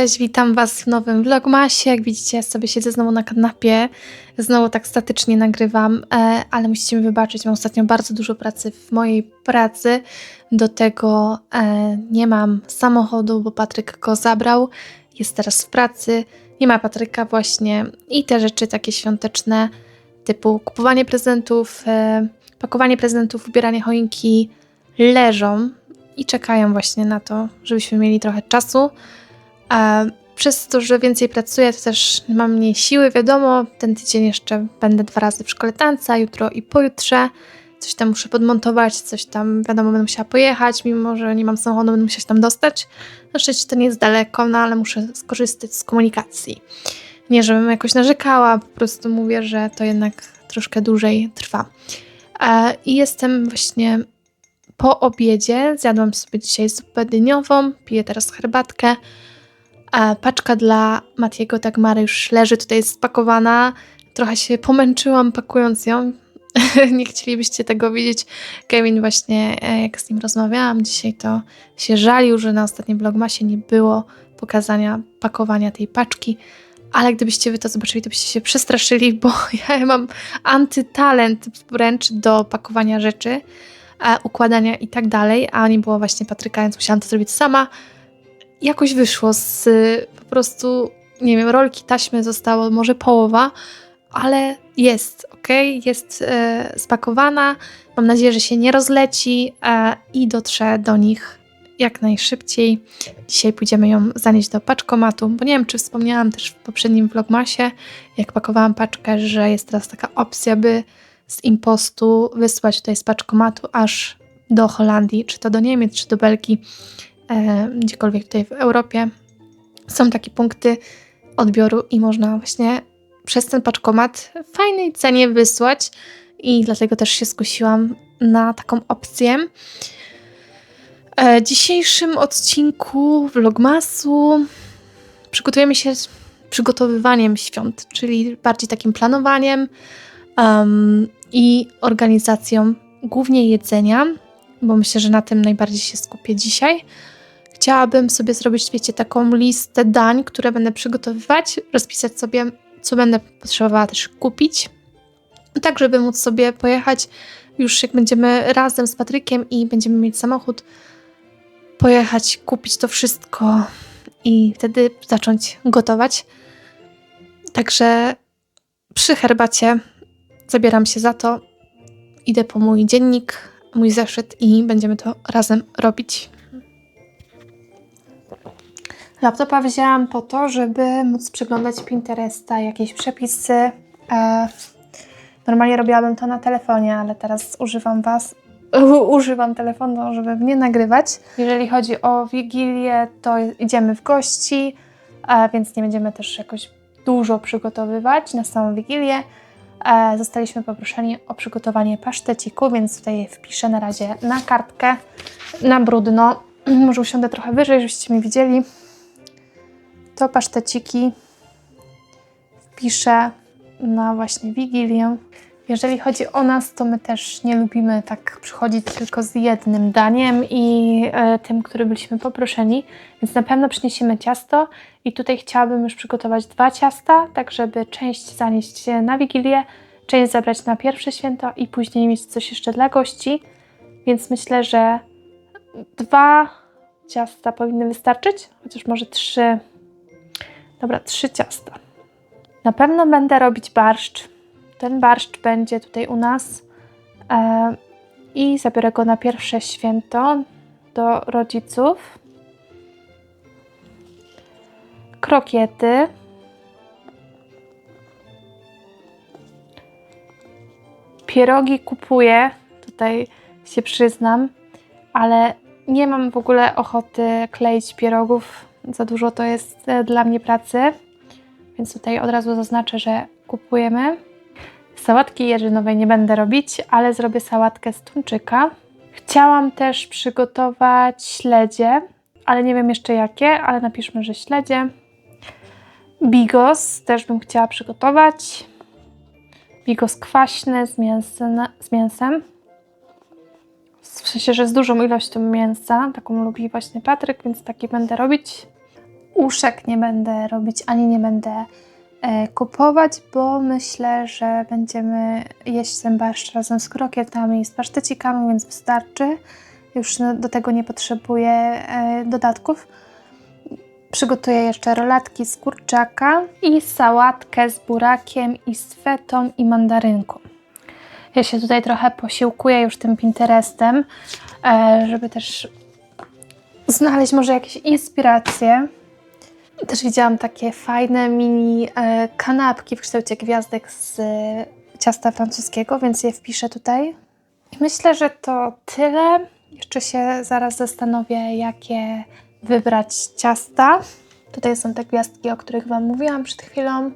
Cześć, witam Was w nowym vlogmasie. Jak widzicie, ja sobie siedzę znowu na kanapie. Znowu tak statycznie nagrywam, e, ale musicie mi wybaczyć, mam ostatnio bardzo dużo pracy w mojej pracy. Do tego e, nie mam samochodu, bo Patryk go zabrał. Jest teraz w pracy. Nie ma Patryka właśnie i te rzeczy takie świąteczne, typu kupowanie prezentów, e, pakowanie prezentów, ubieranie choinki leżą i czekają właśnie na to, żebyśmy mieli trochę czasu. Przez to, że więcej pracuję, to też mam mniej siły. Wiadomo, ten tydzień jeszcze będę dwa razy w szkole tańca, jutro i pojutrze. Coś tam muszę podmontować, coś tam, wiadomo, będę musiała pojechać, mimo że nie mam samochodu, będę musiała się tam dostać. Na szczęście to nie jest daleko, no ale muszę skorzystać z komunikacji. Nie, żebym jakoś narzekała, po prostu mówię, że to jednak troszkę dłużej trwa. E, I jestem właśnie po obiedzie. Zjadłam sobie dzisiaj zupę dyniową, piję teraz herbatkę. A paczka dla Matiego Dagmary już leży tutaj jest spakowana. Trochę się pomęczyłam pakując ją. nie chcielibyście tego widzieć. Kevin właśnie, e, jak z nim rozmawiałam dzisiaj, to się żalił, że na ostatnim vlogmasie nie było pokazania pakowania tej paczki. Ale gdybyście wy to zobaczyli, to byście się przestraszyli, bo ja mam antytalent wręcz do pakowania rzeczy, e, układania i tak dalej, a nie było właśnie Patryka, więc musiałam to zrobić sama jakoś wyszło z po prostu, nie wiem, rolki taśmy zostało może połowa, ale jest, ok, jest e, spakowana. Mam nadzieję, że się nie rozleci e, i dotrze do nich jak najszybciej. Dzisiaj pójdziemy ją zanieść do paczkomatu, bo nie wiem, czy wspomniałam też w poprzednim vlogmasie, jak pakowałam paczkę, że jest teraz taka opcja, by z impostu wysłać tutaj z paczkomatu aż do Holandii, czy to do Niemiec, czy do Belgii e, gdziekolwiek tutaj w Europie, są takie punkty odbioru i można właśnie przez ten paczkomat w fajnej cenie wysłać i dlatego też się skusiłam na taką opcję. E, dzisiejszym odcinku vlogmasu przygotujemy się z przygotowywaniem świąt, czyli bardziej takim planowaniem um, i organizacją głównie jedzenia, bo myślę, że na tym najbardziej się skupię dzisiaj. Chciałabym sobie zrobić, wiecie, taką listę dań, które będę przygotowywać, rozpisać sobie, co będę potrzebowała też kupić, tak żeby móc sobie pojechać już jak będziemy razem z Patrykiem i będziemy mieć samochód, pojechać, kupić to wszystko i wtedy zacząć gotować. Także przy herbacie zabieram się za to, idę po mój dziennik, mój zeszyt i będziemy to razem robić. Laptopa wzięłam po to, żeby móc przeglądać Pinteresta, jakieś przepisy. E, normalnie robiłabym to na telefonie, ale teraz używam Was, używam telefonu, żeby mnie nagrywać. Jeżeli chodzi o Wigilię, to idziemy w gości, e, więc nie będziemy też jakoś dużo przygotowywać na samą Wigilię. E, zostaliśmy poproszeni o przygotowanie paszteciku, więc tutaj wpiszę na razie na kartkę, na brudno. Może usiądę trochę wyżej, żebyście mi widzieli to paszteciki wpiszę na właśnie Wigilię. Jeżeli chodzi o nas, to my też nie lubimy tak przychodzić tylko z jednym daniem i e, tym, który byliśmy poproszeni, więc na pewno przyniesiemy ciasto. I tutaj chciałabym już przygotować dwa ciasta, tak żeby część zanieść na Wigilię, część zabrać na pierwsze święto i później mieć coś jeszcze dla gości, więc myślę, że dwa ciasta powinny wystarczyć, chociaż może trzy Dobra, trzy ciasta. Na pewno będę robić barszcz. Ten barszcz będzie tutaj u nas e, i zabiorę go na pierwsze święto do rodziców. Krokiety. Pierogi kupuję, tutaj się przyznam, ale nie mam w ogóle ochoty kleić pierogów za dużo to jest e, dla mnie pracy, więc tutaj od razu zaznaczę, że kupujemy. Sałatki jeżynowej nie będę robić, ale zrobię sałatkę z tuńczyka. Chciałam też przygotować śledzie, ale nie wiem jeszcze jakie, ale napiszmy, że śledzie. Bigos też bym chciała przygotować. Bigos kwaśny z, mięsem, z mięsem. W sensie, że z dużą ilością mięsa. Taką lubi właśnie Patryk, więc taki będę robić. uszek nie będę robić, ani nie będę e, kupować, bo myślę, że będziemy jeść ten barszcz razem z krokietami i z pasztecikami, więc wystarczy. Już no, do tego nie potrzebuję e, dodatków. Przygotuję jeszcze rolatki z kurczaka i sałatkę z burakiem i z fetą i mandarynką. Ja się tutaj trochę posiłkuję już tym Pinterestem, e, żeby też znaleźć może jakieś inspiracje. Też widziałam takie fajne mini e, kanapki w kształcie gwiazdek z e, ciasta francuskiego, więc je wpiszę tutaj. I myślę, że to tyle. Jeszcze się zaraz zastanowię, jakie wybrać ciasta. Tutaj są te gwiazdki, o których Wam mówiłam przed chwilą.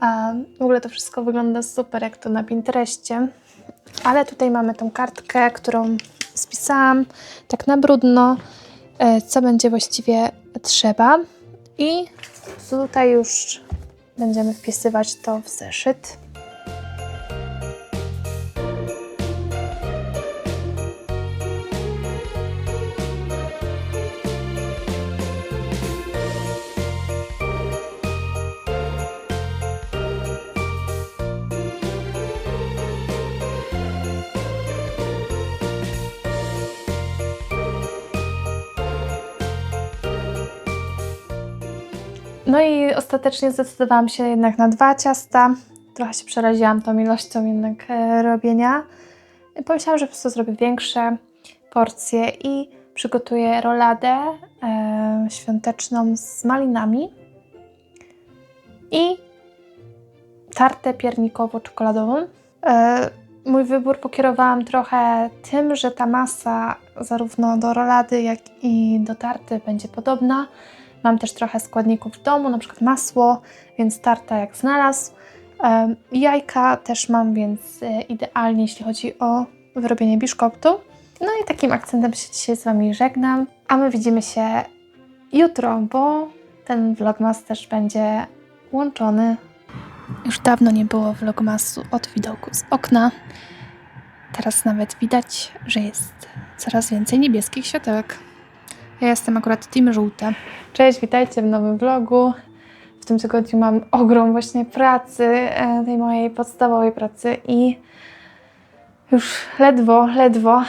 A w ogóle to wszystko wygląda super, jak to na Pinterestie. Ale tutaj mamy tą kartkę, którą spisałam tak na brudno, e, co będzie właściwie trzeba. I tutaj już będziemy wpisywać to w zeszyt. No i ostatecznie zdecydowałam się jednak na dwa ciasta. Trochę się przeraziłam tą ilością jednak e, robienia. I Pomyślałam, że po prostu zrobię większe porcje i przygotuję roladę e, świąteczną z malinami i tartę piernikowo-czekoladową. E, mój wybór pokierowałam trochę tym, że ta masa zarówno do rolady, jak i do tarty będzie podobna. Mam też trochę składników w domu, na przykład masło, więc tarta jak znalazł. Jajka też mam, więc e, idealnie, jeśli chodzi o wyrobienie biszkoptu. No i takim akcentem się dzisiaj z Wami żegnam, a my widzimy się jutro, bo ten vlogmas też będzie łączony. Już dawno nie było vlogmasu od widoku z okna. Teraz nawet widać, że jest coraz więcej niebieskich światełek. Ja jestem akurat team żółte. Cześć, witajcie w nowym vlogu. W tym tygodniu mam ogrom właśnie pracy, e, tej mojej podstawowej pracy i już ledwo, ledwo,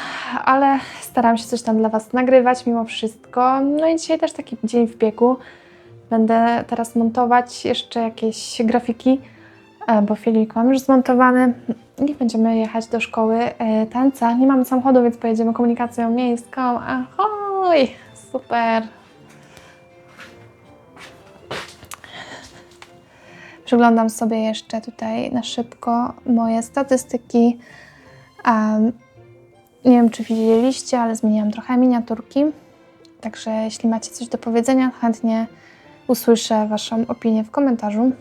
ale staram się coś tam dla Was nagrywać mimo wszystko. No i dzisiaj też taki dzień w biegu. Będę teraz montować jeszcze jakieś grafiki, e, bo filmik mam już zmontowany i będziemy jechać do szkoły e, tańca. Nie mamy samochodu, więc pojedziemy komunikacją miejską. Ahoj! Super! Przyglądam sobie jeszcze tutaj na szybko moje statystyki. Um, nie wiem, czy widzieliście, ale zmieniłam trochę miniaturki. Także jeśli macie coś do powiedzenia, chętnie usłyszę Waszą opinię w komentarzu.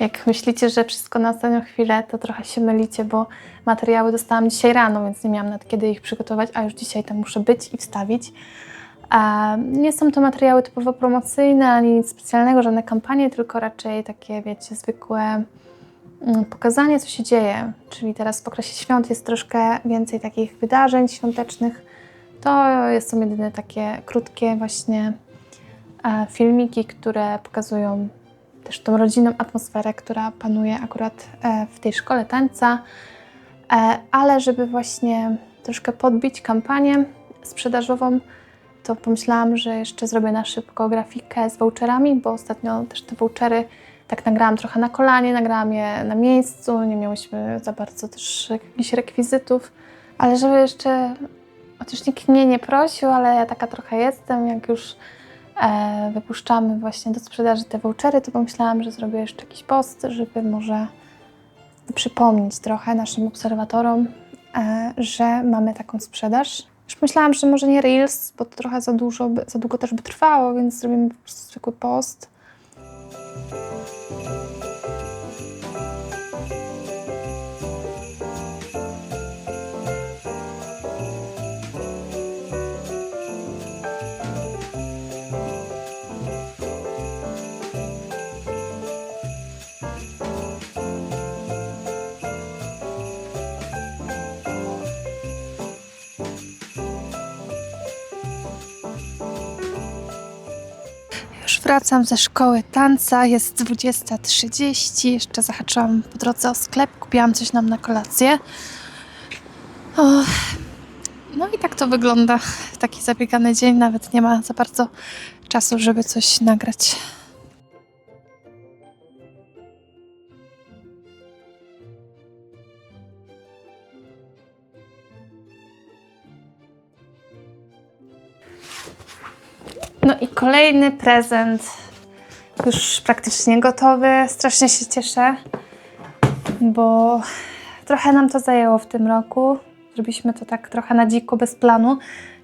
Jak myślicie, że wszystko na ostatnią chwilę, to trochę się mylicie, bo materiały dostałam dzisiaj rano, więc nie miałam nad kiedy ich przygotować, a już dzisiaj tam muszę być i wstawić. Nie są to materiały typowo promocyjne, ani nic specjalnego, żadne kampanie, tylko raczej takie, wiecie, zwykłe mm, pokazanie, co się dzieje. Czyli teraz w okresie świąt jest troszkę więcej takich wydarzeń świątecznych. To są jedyne takie krótkie właśnie filmiki, które pokazują też tą rodzinną atmosferę, która panuje akurat e, w tej szkole tańca. E, Ale żeby właśnie troszkę podbić kampanię sprzedażową, to pomyślałam, że jeszcze zrobię na szybko grafikę z voucherami, bo ostatnio też te vouchery tak nagrałam trochę na kolanie, nagrałam je na miejscu, nie miałyśmy za bardzo też jakichś rekwizytów, ale żeby jeszcze, chociaż nikt mnie nie prosił, ale ja taka trochę jestem, jak już wypuszczamy właśnie do sprzedaży te vouchery, to pomyślałam, że zrobię jeszcze jakiś post, żeby może przypomnieć trochę naszym obserwatorom, e, że mamy taką sprzedaż. Już myślałam, że może nie Reels, bo to trochę za dużo, za długo też by trwało, więc zrobimy po prostu zwykły post. Wracam ze szkoły tanca, jest 20.30. Jeszcze zahaczyłam po drodze o sklep, kupiłam coś nam na kolację. No i tak to wygląda. Taki zabiegany dzień, nawet nie ma za bardzo czasu, żeby coś nagrać. No i kolejny prezent. Już praktycznie gotowy. Strasznie się cieszę, bo trochę nam to zajęło w tym roku. Zrobiliśmy to tak trochę na dziko, bez planu.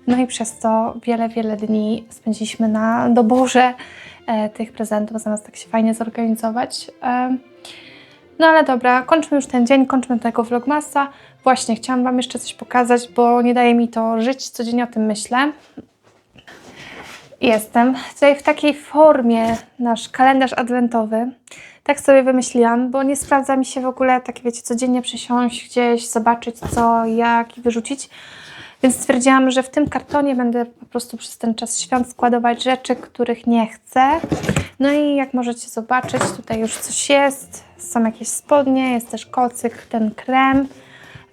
No i przez to wiele, wiele dni spędziliśmy na doborze e, tych prezentów, zamiast tak się fajnie zorganizować. E, no ale dobra, kończmy już ten dzień, kończmy tego vlogmasa. Właśnie, chciałam Wam jeszcze coś pokazać, bo nie daje mi to żyć, codziennie o tym myślę. Jestem tutaj w takiej formie nasz kalendarz adwentowy. Tak sobie wymyśliłam, bo nie sprawdza mi się w ogóle takie, wiecie, codziennie przysiąść gdzieś, zobaczyć co, jak i wyrzucić. Więc stwierdziłam, że w tym kartonie będę po prostu przez ten czas świąt składować rzeczy, których nie chcę. No i jak możecie zobaczyć, tutaj już coś jest. Są jakieś spodnie, jest też kocyk, ten krem.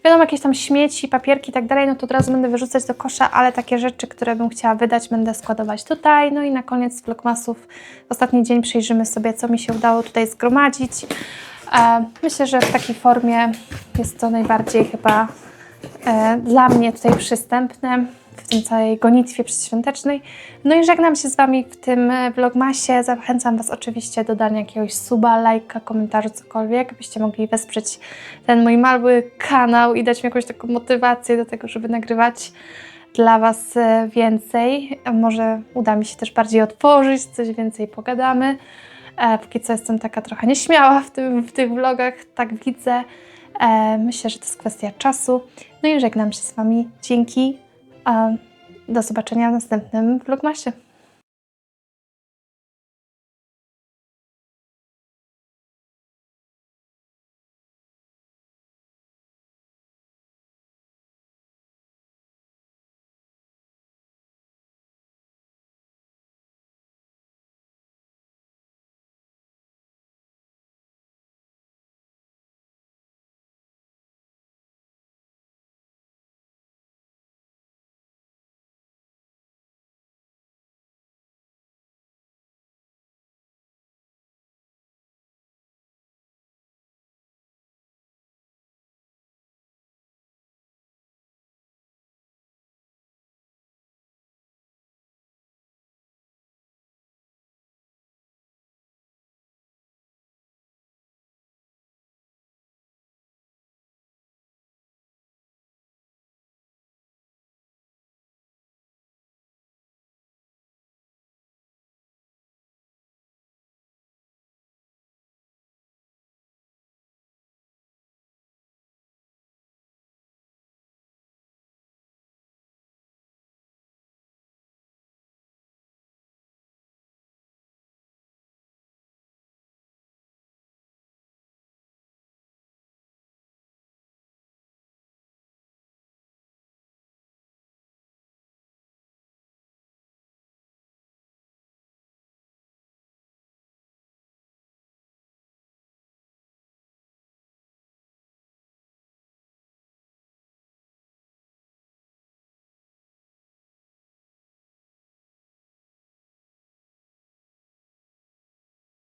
Wiadomo, jakieś tam śmieci, papierki i tak dalej, no to od razu będę wyrzucać do kosza, ale takie rzeczy, które bym chciała wydać, będę składować tutaj. No i na koniec vlogmasów ostatni dzień przyjrzymy sobie, co mi się udało tutaj zgromadzić. E, myślę, że w takiej formie jest to najbardziej chyba e, dla mnie tutaj przystępne w tym całej gonitwie przedświątecznej. No i żegnam się z Wami w tym e, vlogmasie. Zachęcam Was oczywiście do dania jakiegoś suba, lajka, komentarza, cokolwiek, byście mogli wesprzeć ten mój mały kanał i dać mi jakąś taką motywację do tego, żeby nagrywać dla Was e, więcej. Może uda mi się też bardziej otworzyć, coś więcej pogadamy. E, póki co jestem taka trochę nieśmiała w, tym, w tych vlogach, tak widzę. Myślę, że to jest kwestia czasu. No i żegnam się z Wami. Dzięki. E, do zobaczenia w następnym vlogmasie.